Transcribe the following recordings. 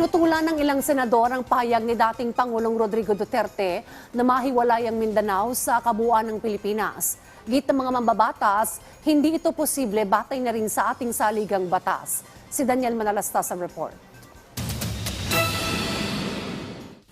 Pinutulan ng ilang senador ang payag ni dating Pangulong Rodrigo Duterte na mahiwalay ang Mindanao sa kabuuan ng Pilipinas. Git ng mga mambabatas, hindi ito posible batay na rin sa ating saligang batas. Si Daniel Manalastas ang report.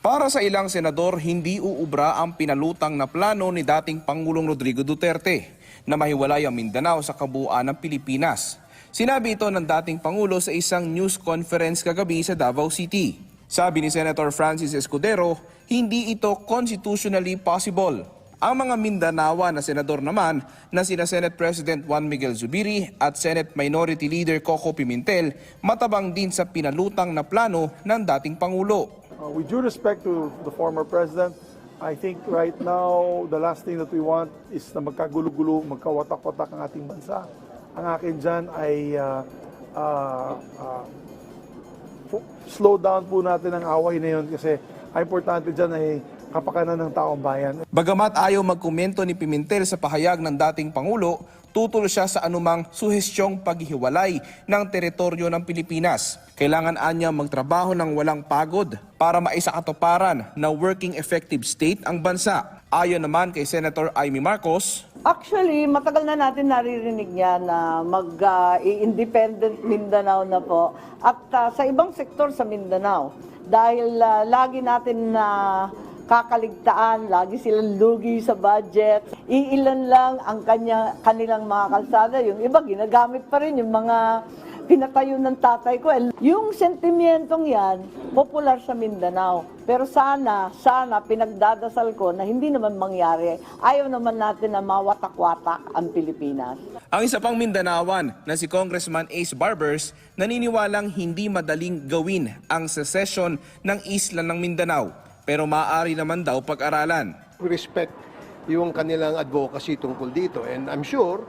Para sa ilang senador, hindi uubra ang pinalutang na plano ni dating Pangulong Rodrigo Duterte na mahiwalay ang Mindanao sa kabuuan ng Pilipinas. Sinabi ito ng dating Pangulo sa isang news conference kagabi sa Davao City. Sabi ni Senator Francis Escudero, hindi ito constitutionally possible. Ang mga Mindanawa na senador naman na sina Senate President Juan Miguel Zubiri at Senate Minority Leader Coco Pimentel matabang din sa pinalutang na plano ng dating Pangulo. Uh, with due respect to the former president, I think right now, the last thing that we want is na magkagulo-gulo, magkawatak-watak ang ating bansa. Ang akin dyan ay uh, uh, uh, slow down po natin ang away na yun kasi ang importante dyan ay kapakanan ng taong bayan. Bagamat ayaw magkomento ni Pimentel sa pahayag ng dating Pangulo, tutol siya sa anumang suhestyong paghihiwalay ng teritoryo ng Pilipinas. Kailangan anya magtrabaho ng walang pagod para maisakatuparan na working effective state ang bansa. Ayon naman kay Senator Amy Marcos, Actually, matagal na natin naririnig yan na mag-independent Mindanao na po. At ah, sa ibang sektor sa Mindanao, dahil ah, lagi natin na kakaligtaan, lagi silang lugi sa budget. Iilan lang ang kanya, kanilang mga kalsada. Yung iba, ginagamit pa rin yung mga pinatayo ng tatay ko. And Yung sentimentong yan, popular sa Mindanao. Pero sana, sana pinagdadasal ko na hindi naman mangyari. Ayaw naman natin na mawatak-watak ang Pilipinas. ang isa pang Mindanawan na si Congressman Ace Barbers naniniwalang hindi madaling gawin ang secession ng isla ng Mindanao pero maaari naman daw pag-aralan. we respect yung kanilang advocacy tungkol dito. And I'm sure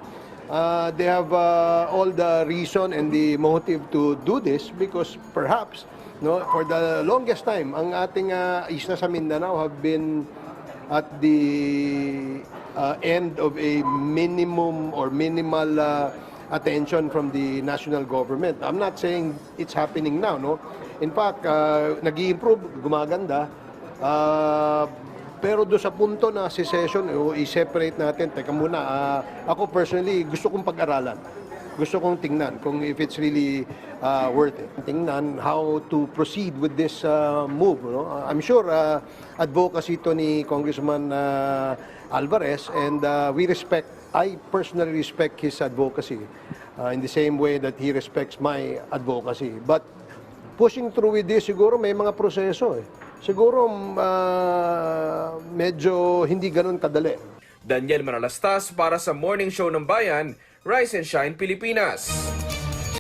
uh, they have uh, all the reason and the motive to do this because perhaps no, for the longest time, ang ating uh, isla sa Mindanao have been at the uh, end of a minimum or minimal uh, attention from the national government. I'm not saying it's happening now, no? In fact, uh, nag improve gumaganda. Uh, pero do sa punto na secession, o i-separate natin, teka muna, ah, ako personally, gusto kong pag-aralan. Gusto kong tingnan kung if it's really ah, worth it. Tingnan how to proceed with this ah, move. No? I'm sure ah, advocacy to ni Congressman ah, Alvarez and ah, we respect, I personally respect his advocacy ah, in the same way that he respects my advocacy. But pushing through with this, siguro may mga proseso eh. Siguro ah, medyo hindi ganun kadali. Daniel Manalastas para sa Morning Show ng Bayan, Rise and Shine Pilipinas.